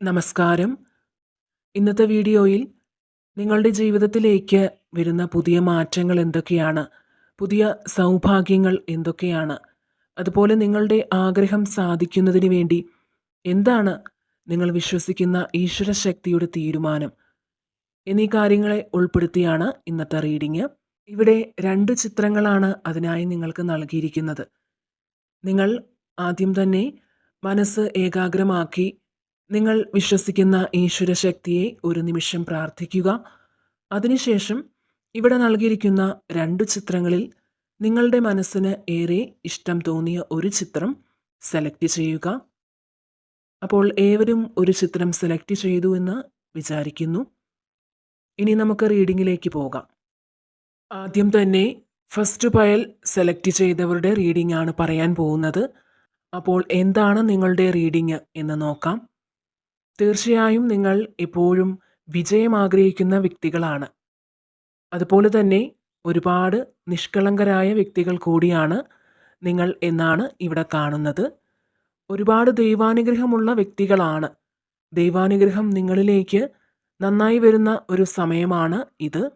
നമസ്കാരം. ഇന്നത്തെ വീഡിയോയിൽ നിങ്ങളുടെ ജീവിതത്തിലേക്ക് വരുന്ന പുതിയ മാറ്റങ്ങൾ എന്തൊക്കെയാണ്? പുതിയ സൗഭാഗ്യങ്ങൾ എന്തൊക്കെയാണ്? അതുപോലെ നിങ്ങളുടെ ആഗ്രഹം സാധിക്കുന്നതിന് വേണ്ടി എന്താണ് നിങ്ങൾ വിശ്വസിക്കുന്ന ഈശ്വര ശക്തിയുടെ തീരുമാനം? എന്നീ കാര്യങ്ങളെ ഉൾപ്പെടുത്തിയാണ് ഇന്നത്തെ റീഡിങ്. ഇവിടെ രണ്ട് ചിത്രങ്ങളാണ് അതിനായി നിങ്ങൾക്ക് നൽകിയിരിക്കുന്നത്. നിങ്ങൾ ആദ്യം തന്നെ മനസ്സ് ഏകാഗ്രമാക്കി നിങ്ങൾ വിശ്വസിക്കുന്ന ഈശ്വര ശക്തിയെ ഒരു നിമിഷം പ്രാർത്ഥിക്കുക. അതിനുശേഷം ഇവിടെ നൽകിയിരിക്കുന്ന രണ്ട് ചിത്രങ്ങളിൽ നിങ്ങളുടെ മനസ്സിന് ഏറെ ഇഷ്ടം തോന്നിയ ഒരു ചിത്രം സെലക്ട് ചെയ്യുക. അപ്പോൾ ഏവരും ഒരു ചിത്രം സെലക്ട് ചെയ്തു എന്ന് വിചാരിക്കുന്നു. ഇനി നമുക്ക് റീഡിങ്ങിലേക്ക് പോകാം. ആദ്യം തന്നെ ഫസ്റ്റ് പയൽ സെലക്ട് ചെയ്തവരുടെ റീഡിംഗ് ആണ് പറയാൻ പോകുന്നത്. അപ്പോൾ എന്താണ് നിങ്ങളുടെ റീഡിങ് എന്ന് നോക്കാം. തീർച്ചയായും നിങ്ങൾ എപ്പോഴും വിജയം ആഗ്രഹിക്കുന്ന വ്യക്തികളാണ്. അതുപോലെ തന്നെ ഒരുപാട് നിഷ്കളങ്കരായ വ്യക്തികൾ കൂടിയാണ് നിങ്ങൾ എന്നാണ് ഇവിടെ കാണുന്നത്. ഒരുപാട് ദൈവാനുഗ്രഹമുള്ള വ്യക്തികളാണ്. ദൈവാനുഗ്രഹം നിങ്ങളിലേക്ക് നന്നായി വരുന്ന ഒരു സമയമാണ് ഇത്.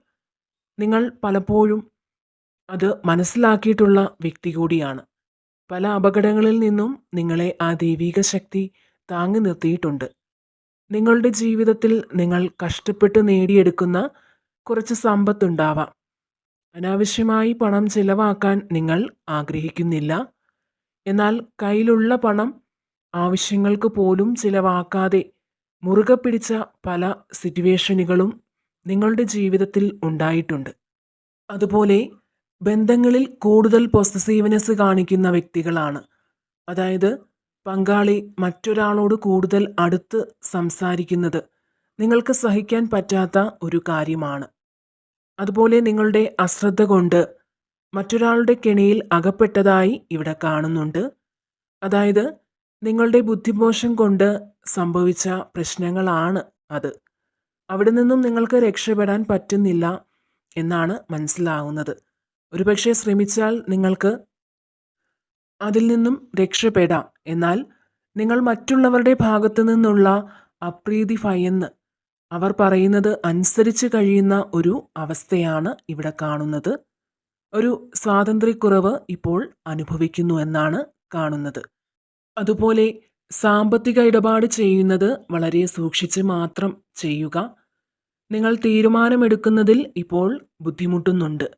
നിങ്ങൾ പലപ്പോഴും അത് മനസ്സിലാക്കിയിട്ടുള്ള വ്യക്തി കൂടിയാണ്. പല അപകടങ്ങളിൽ നിന്നും നിങ്ങളെ ആ ദൈവീക ശക്തി താങ്ങി നിർത്തിയിട്ടുണ്ട്. നിങ്ങളുടെ ജീവിതത്തിൽ നിങ്ങൾ കഷ്ടപ്പെട്ട് നേടിയെടുക്കുന്ന കുറച്ച് സമ്പത്തുണ്ടാവാം. അനാവശ്യമായി പണം ചിലവാക്കാൻ നിങ്ങൾ ആഗ്രഹിക്കുന്നില്ല. എന്നാൽ കയ്യിലുള്ള പണം ആവശ്യങ്ങൾക്ക് പോലും ചിലവാക്കാതെ മുറുകെ പിടിച്ച പല സിറ്റുവേഷനുകളും നിങ്ങളുടെ ജീവിതത്തിൽ ഉണ്ടായിട്ടുണ്ട്. അതുപോലെ ബന്ധങ്ങളിൽ കൂടുതൽ പൊസസീവ്നെസ് കാണിക്കുന്ന വ്യക്തികളാണ്. അതായത് പങ്കാളി മറ്റൊരാളോട് കൂടുതൽ അടുത്ത് സംസാരിക്കുന്നത് നിങ്ങൾക്ക് സഹിക്കാൻ പറ്റാത്ത ഒരു കാര്യമാണ്. അതുപോലെ നിങ്ങളുടെ അശ്രദ്ധ കൊണ്ട് മറ്റൊരാളുടെ കെണിയിൽ അകപ്പെട്ടതായി ഇവിടെ കാണുന്നുണ്ട്. അതായത് നിങ്ങളുടെ ബുദ്ധിമോശം കൊണ്ട് സംഭവിച്ച പ്രശ്നങ്ങളാണ് അത്. അവിടെ നിന്നും നിങ്ങൾക്ക് രക്ഷപ്പെടാൻ പറ്റുന്നില്ല എന്നാണ് മനസ്സിലാവുന്നത്. ഒരുപക്ഷെ ശ്രമിച്ചാൽ നിങ്ങൾക്ക് അതിൽ നിന്നും രക്ഷപ്പെടാം. എന്നാൽ നിങ്ങൾ മറ്റുള്ളവരുടെ ഭാഗത്തു നിന്നുള്ള അപ്രീതി ഭയന്ന് അവർ പറയുന്നത് അനുസരിച്ച് കഴിയുന്ന ഒരു അവസ്ഥയാണ് ഇവിടെ കാണുന്നത്. ഒരു സ്വാതന്ത്ര്യക്കുറവ് ഇപ്പോൾ അനുഭവിക്കുന്നു എന്നാണ് കാണുന്നത്. അതുപോലെ സാമ്പത്തിക ഇടപാട് ചെയ്യുന്നത് വളരെ സൂക്ഷിച്ച് മാത്രം ചെയ്യുക. നിങ്ങൾ തീരുമാനമെടുക്കുന്നതിൽ ഇപ്പോൾ ബുദ്ധിമുട്ടുന്നുണ്ട്.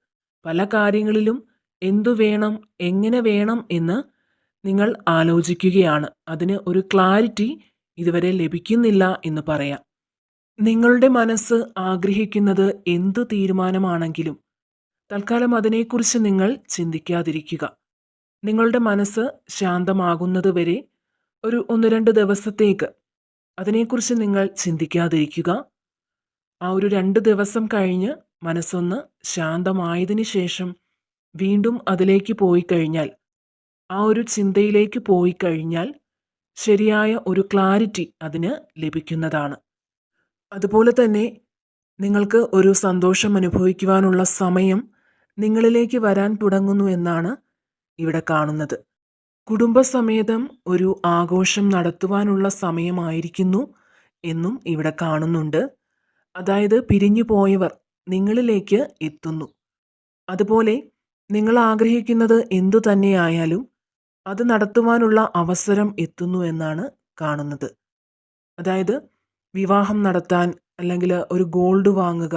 പല കാര്യങ്ങളിലും എന്തു വേണം എങ്ങനെ വേണം എന്ന് നിങ്ങൾ ആലോചിക്കുകയാണ്. അതിന് ഒരു ക്ലാരിറ്റി ഇതുവരെ ലഭിക്കുന്നില്ല എന്ന് പറയാം. നിങ്ങളുടെ മനസ്സ് ആഗ്രഹിക്കുന്നത് എന്തു തീരുമാനമാണെങ്കിലും തൽക്കാലം അതിനെക്കുറിച്ച് നിങ്ങൾ ചിന്തിക്കാതിരിക്കുക. നിങ്ങളുടെ മനസ്സ് ശാന്തമാകുന്നതുവരെ ഒരു ഒന്ന് രണ്ട് ദിവസത്തേക്ക് അതിനെക്കുറിച്ച് നിങ്ങൾ ചിന്തിക്കാതിരിക്കുക. ആ ഒരു രണ്ട് ദിവസം കഴിഞ്ഞ് മനസ്സൊന്ന് ശാന്തമായതിനു ശേഷം വീണ്ടും അതിലേക്ക് പോയി കഴിഞ്ഞാൽ ആ ഒരു ചിന്തയിലേക്ക് പോയി കഴിഞ്ഞാൽ ശരിയായ ഒരു ക്ലാരിറ്റി അതിന് ലഭിക്കുന്നതാണ്. അതുപോലെ തന്നെ നിങ്ങൾക്ക് ഒരു സന്തോഷം അനുഭവിക്കുവാനുള്ള സമയം നിങ്ങളിലേക്ക് വരാൻ തുടങ്ങുന്നു എന്നാണ് ഇവിടെ കാണുന്നത്. കുടുംബസമേതം ഒരു ആഘോഷം നടത്തുവാനുള്ള സമയമായിരിക്കുന്നു എന്നും ഇവിടെ കാണുന്നുണ്ട്. അതായത് പിരിഞ്ഞു പോയവർ നിങ്ങളിലേക്ക് എത്തുന്നു. അതുപോലെ നിങ്ങൾ ആഗ്രഹിക്കുന്നത് എന്തു തന്നെയായാലും അത് നടത്തുവാനുള്ള അവസരം എത്തുന്നു എന്നാണ് കാണുന്നത്. അതായത് വിവാഹം നടത്താൻ അല്ലെങ്കിൽ ഒരു ഗോൾഡ് വാങ്ങുക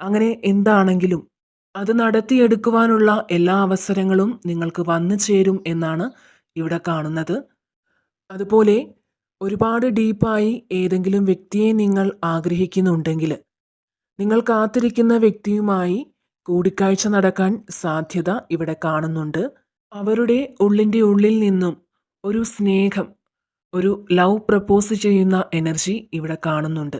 അങ്ങനെ എന്താണെങ്കിലും അത് നടത്തിയെടുക്കുവാനുള്ള എല്ലാ അവസരങ്ങളും നിങ്ങൾക്ക് വന്നു ചേരും എന്നാണ് ഇവിടെ കാണുന്നത്. അതുപോലെ ഒരുപാട് ഡീപ്പായി ഏതെങ്കിലും വ്യക്തിയെ നിങ്ങൾ ആഗ്രഹിക്കുന്നുണ്ടെങ്കിൽ നിങ്ങൾ കാത്തിരിക്കുന്ന വ്യക്തിയുമായി കൂടിക്കാഴ്ച നടക്കാൻ സാധ്യത ഇവിടെ കാണുന്നുണ്ട്. അവരുടെ ഉള്ളിന്റെ ഉള്ളിൽ നിന്നും ഒരു സ്നേഹം ഒരു ലവ് പ്രപ്പോസ് ചെയ്യുന്ന എനർജി ഇവിടെ കാണുന്നുണ്ട്.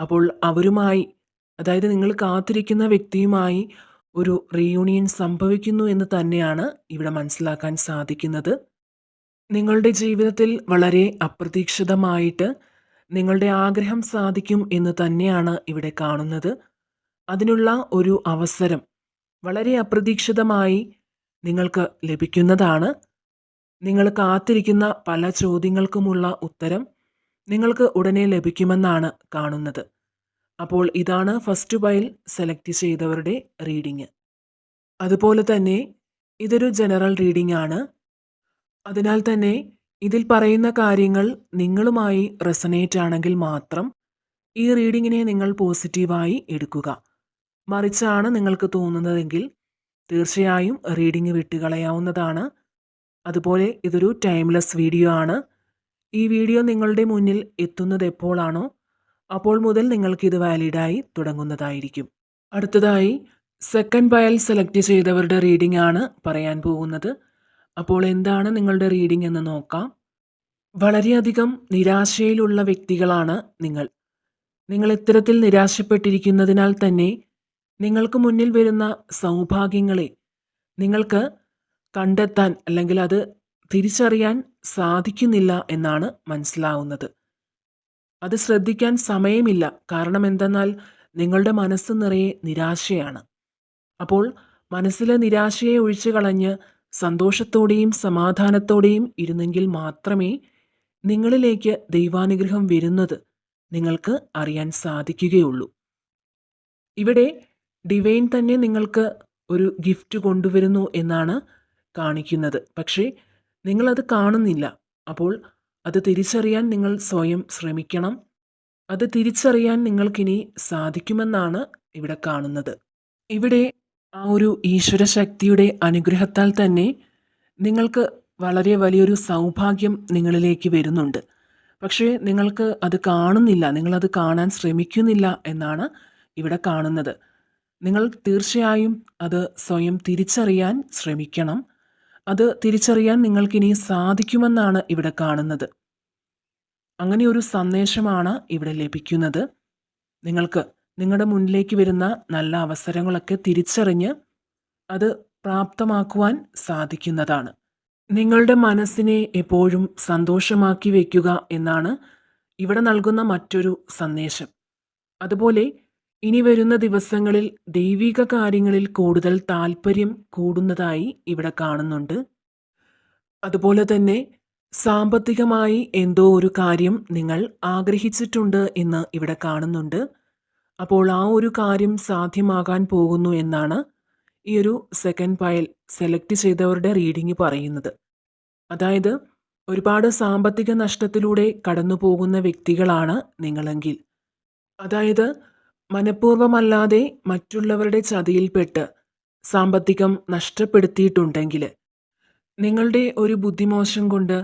അപ്പോൾ അവരുമായി അതായത് നിങ്ങൾ കാത്തിരിക്കുന്ന വ്യക്തിയുമായി ഒരു റീയൂണിയൻ സംഭവിക്കുന്നു എന്ന് തന്നെയാണ് ഇവിടെ മനസ്സിലാക്കാൻ സാധിക്കുന്നത്. നിങ്ങളുടെ ജീവിതത്തിൽ വളരെ അപ്രതീക്ഷിതമായിട്ട് നിങ്ങളുടെ ആഗ്രഹം സാധിക്കും എന്ന് തന്നെയാണ് ഇവിടെ കാണുന്നത്. അതിനുള്ള ഒരു അവസരം വളരെ അപ്രതീക്ഷിതമായി നിങ്ങൾക്ക് ലഭിക്കുന്നതാണ്. നിങ്ങൾ കാത്തിരിക്കുന്ന പല ചോദ്യങ്ങൾക്കുമുള്ള ഉത്തരം നിങ്ങൾക്ക് ഉടനെ ലഭിക്കുമെന്നാണ് കാണുന്നത്. അപ്പോൾ ഇതാണ് ഫസ്റ്റ് ബൈൽ സെലക്ട് ചെയ്തവരുടെ റീഡിങ്. അതുപോലെ തന്നെ ഇതൊരു ജനറൽ റീഡിംഗ് ആണ്. അതിനാൽ തന്നെ ഇതിൽ പറയുന്ന കാര്യങ്ങൾ നിങ്ങളുമായി റെസനേറ്റ് ആണെങ്കിൽ മാത്രം ഈ റീഡിങ്ങിനെ നിങ്ങൾ പോസിറ്റീവായി എടുക്കുക. മറിച്ചാണ് നിങ്ങൾക്ക് തോന്നുന്നതെങ്കിൽ തീർച്ചയായും റീഡിങ് വിട്ടുകളയാവുന്നതാണ് അതുപോലെ ഇതൊരു ടൈംലെസ് വീഡിയോ ആണ്. ഈ വീഡിയോ നിങ്ങളുടെ മുന്നിൽ എത്തുന്നത് എപ്പോഴാണോ അപ്പോൾ മുതൽ നിങ്ങൾക്കിത് വാലിഡായി തുടങ്ങുന്നതായിരിക്കും. അടുത്തതായി സെക്കൻഡ് ബയൽ സെലക്ട് ചെയ്തവരുടെ റീഡിംഗ് ആണ് പറയാൻ പോകുന്നത്. അപ്പോൾ എന്താണ് നിങ്ങളുടെ റീഡിംഗ് എന്ന് നോക്കാം. വളരെയധികം നിരാശയിലുള്ള വ്യക്തികളാണ് നിങ്ങൾ. നിങ്ങൾ ഇത്തരത്തിൽ നിരാശപ്പെട്ടിരിക്കുന്നതിനാൽ തന്നെ നിങ്ങൾക്ക് മുന്നിൽ വരുന്ന സൗഭാഗ്യങ്ങളെ നിങ്ങൾക്ക് കണ്ടെത്താൻ അല്ലെങ്കിൽ അത് തിരിച്ചറിയാൻ സാധിക്കുന്നില്ല എന്നാണ് മനസ്സിലാവുന്നത്. അത് ശ്രദ്ധിക്കാൻ സമയമില്ല. കാരണം എന്തെന്നാൽ നിങ്ങളുടെ മനസ്സ് നിറയെ നിരാശയാണ്. അപ്പോൾ മനസ്സിലെ നിരാശയെ ഒഴിച്ചു കളഞ്ഞ് സന്തോഷത്തോടെയും സമാധാനത്തോടെയും ഇരുന്നെങ്കിൽ മാത്രമേ നിങ്ങളിലേക്ക് ദൈവാനുഗ്രഹം വരുന്നത് നിങ്ങൾക്ക് അറിയാൻ സാധിക്കുകയുള്ളൂ. ഇവിടെ ഡിവൈൻ തന്നെ നിങ്ങൾക്ക് ഒരു ഗിഫ്റ്റ് കൊണ്ടുവരുന്നു എന്നാണ് കാണിക്കുന്നത്. പക്ഷേ നിങ്ങളത് കാണുന്നില്ല. അപ്പോൾ അത് തിരിച്ചറിയാൻ നിങ്ങൾ സ്വയം ശ്രമിക്കണം. അത് തിരിച്ചറിയാൻ നിങ്ങൾക്കിനി സാധിക്കുമെന്നാണ് ഇവിടെ കാണുന്നത്. ഇവിടെ ആ ഒരു ഈശ്വര ശക്തിയുടെ അനുഗ്രഹത്താൽ തന്നെ നിങ്ങൾക്ക് വളരെ വലിയൊരു സൗഭാഗ്യം നിങ്ങളിലേക്ക് വരുന്നുണ്ട്. പക്ഷേ നിങ്ങൾക്ക് അത് കാണുന്നില്ല. നിങ്ങളത് കാണാൻ ശ്രമിക്കുന്നില്ല എന്നാണ് ഇവിടെ കാണുന്നത്. നിങ്ങൾ തീർച്ചയായും അത് സ്വയം തിരിച്ചറിയാൻ ശ്രമിക്കണം. അത് തിരിച്ചറിയാൻ നിങ്ങൾക്കിനി സാധിക്കുമെന്നാണ് ഇവിടെ കാണുന്നത്. അങ്ങനെ ഒരു സന്ദേശമാണ് ഇവിടെ ലഭിക്കുന്നത്. നിങ്ങൾക്ക് നിങ്ങളുടെ മുന്നിലേക്ക് വരുന്ന നല്ല അവസരങ്ങളൊക്കെ തിരിച്ചറിഞ്ഞ് അത് പ്രാപ്തമാക്കുവാൻ സാധിക്കുന്നതാണ്. നിങ്ങളുടെ മനസ്സിനെ എപ്പോഴും സന്തോഷമാക്കി വയ്ക്കുക എന്നാണ് ഇവിടെ നൽകുന്ന മറ്റൊരു സന്ദേശം. അതുപോലെ ഇനി വരുന്ന ദിവസങ്ങളിൽ ദൈവിക കാര്യങ്ങളിൽ കൂടുതൽ താല്പര്യം കൂടുന്നതായി ഇവിടെ കാണുന്നുണ്ട്. അതുപോലെ തന്നെ സാമ്പത്തികമായി എന്തോ ഒരു കാര്യം നിങ്ങൾ ആഗ്രഹിച്ചിട്ടുണ്ട് എന്ന് ഇവിടെ കാണുന്നുണ്ട്. അപ്പോൾ ആ ഒരു കാര്യം സാധ്യമാകാൻ പോകുന്നു എന്നാണ് ഈ ഒരു സെക്കൻഡ് പയൽ സെലക്ട് ചെയ്തവരുടെ റീഡിംഗ് പറയുന്നത്. അതായത് ഒരുപാട് സാമ്പത്തിക നഷ്ടത്തിലൂടെ കടന്നു പോകുന്ന വ്യക്തികളാണ് നിങ്ങളെങ്കിൽ. അതായത് മനഃപൂർവമല്ലാതെ മറ്റുള്ളവരുടെ ചതിയിൽപ്പെട്ട് സാമ്പത്തികം നഷ്ടപ്പെടുത്തിയിട്ടുണ്ടെങ്കിൽ നിങ്ങളുടെ ഒരു ബുദ്ധിമോശം കൊണ്ട്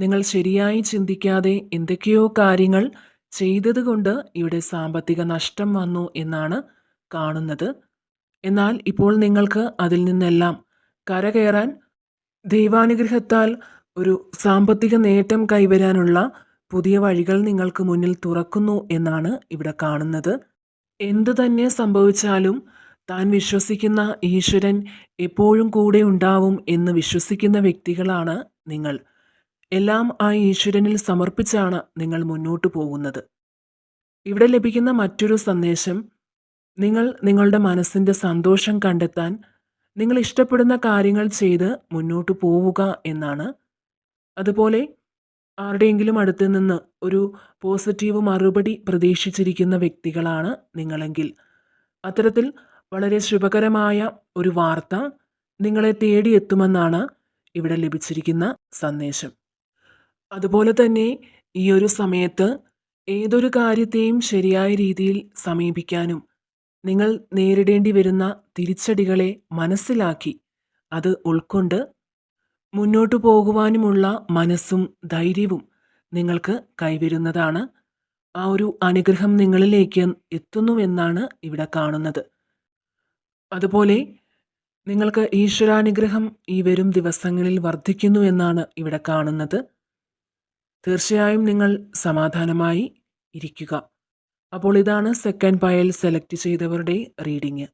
നിങ്ങൾ ശരിയായി ചിന്തിക്കാതെ എന്തൊക്കെയോ കാര്യങ്ങൾ ചെയ്തതുകൊണ്ട് ഇവിടെ സാമ്പത്തിക നഷ്ടം വന്നു എന്നാണ് കാണുന്നത്. എന്നാൽ ഇപ്പോൾ നിങ്ങൾക്ക് അതിൽ നിന്നെല്ലാം കരകയറാൻ ദൈവാനുഗ്രഹത്താൽ ഒരു സാമ്പത്തിക നേട്ടം കൈവരാനുള്ള പുതിയ വഴികൾ നിങ്ങൾക്ക് മുന്നിൽ തുറക്കുന്നു എന്നാണ് ഇവിടെ കാണുന്നത്. എന്തു തന്നെ സംഭവിച്ചാലും താൻ വിശ്വസിക്കുന്ന ഈശ്വരൻ എപ്പോഴും കൂടെ ഉണ്ടാവും എന്ന് വിശ്വസിക്കുന്ന വ്യക്തികളാണ് നിങ്ങൾ. എല്ലാം ആ ഈശ്വരനിൽ സമർപ്പിച്ചാണ് നിങ്ങൾ മുന്നോട്ട് പോകുന്നത്. ഇവിടെ ലഭിക്കുന്ന മറ്റൊരു സന്ദേശം നിങ്ങൾ നിങ്ങളുടെ മനസ്സിന്റെ സന്തോഷം കണ്ടെത്താൻ നിങ്ങൾ ഇഷ്ടപ്പെടുന്ന കാര്യങ്ങൾ ചെയ്ത് മുന്നോട്ട് പോവുക എന്നാണ്. അതുപോലെ ആരുടെയെങ്കിലും അടുത്ത് നിന്ന് ഒരു പോസിറ്റീവ് മറുപടി പ്രതീക്ഷിച്ചിരിക്കുന്ന വ്യക്തികളാണ് നിങ്ങളെങ്കിൽ. അത്തരത്തിൽ വളരെ ശുഭകരമായ ഒരു വാർത്ത നിങ്ങളെ തേടിയെത്തുമെന്നാണ് ഇവിടെ ലഭിച്ചിരിക്കുന്ന സന്ദേശം. അതുപോലെ തന്നെ ഈ ഒരു സമയത്ത് ഏതൊരു കാര്യത്തെയും ശരിയായ രീതിയിൽ സമീപിക്കാനും നിങ്ങൾ നേരിടേണ്ടി വരുന്ന തിരിച്ചടികളെ മനസ്സിലാക്കി അത് ഉൾക്കൊണ്ട് മുന്നോട്ടു പോകുവാനുമുള്ള മനസ്സും ധൈര്യവും നിങ്ങൾക്ക് കൈവരുന്നതാണ്. ആ ഒരു അനുഗ്രഹം നിങ്ങളിലേക്ക് എത്തുന്നുവെന്നാണ് ഇവിടെ കാണുന്നത്. അതുപോലെ നിങ്ങൾക്ക് ഈശ്വരാനുഗ്രഹം ഈ വരും ദിവസങ്ങളിൽ വർദ്ധിക്കുന്നു എന്നാണ് ഇവിടെ കാണുന്നത്. തീർച്ചയായും നിങ്ങൾ സമാധാനമായി ഇരിക്കുക. അപ്പോൾ ഇതാണ് സെക്കൻഡ് പയൽ സെലക്ട് ചെയ്തവരുടെ റീഡിങ്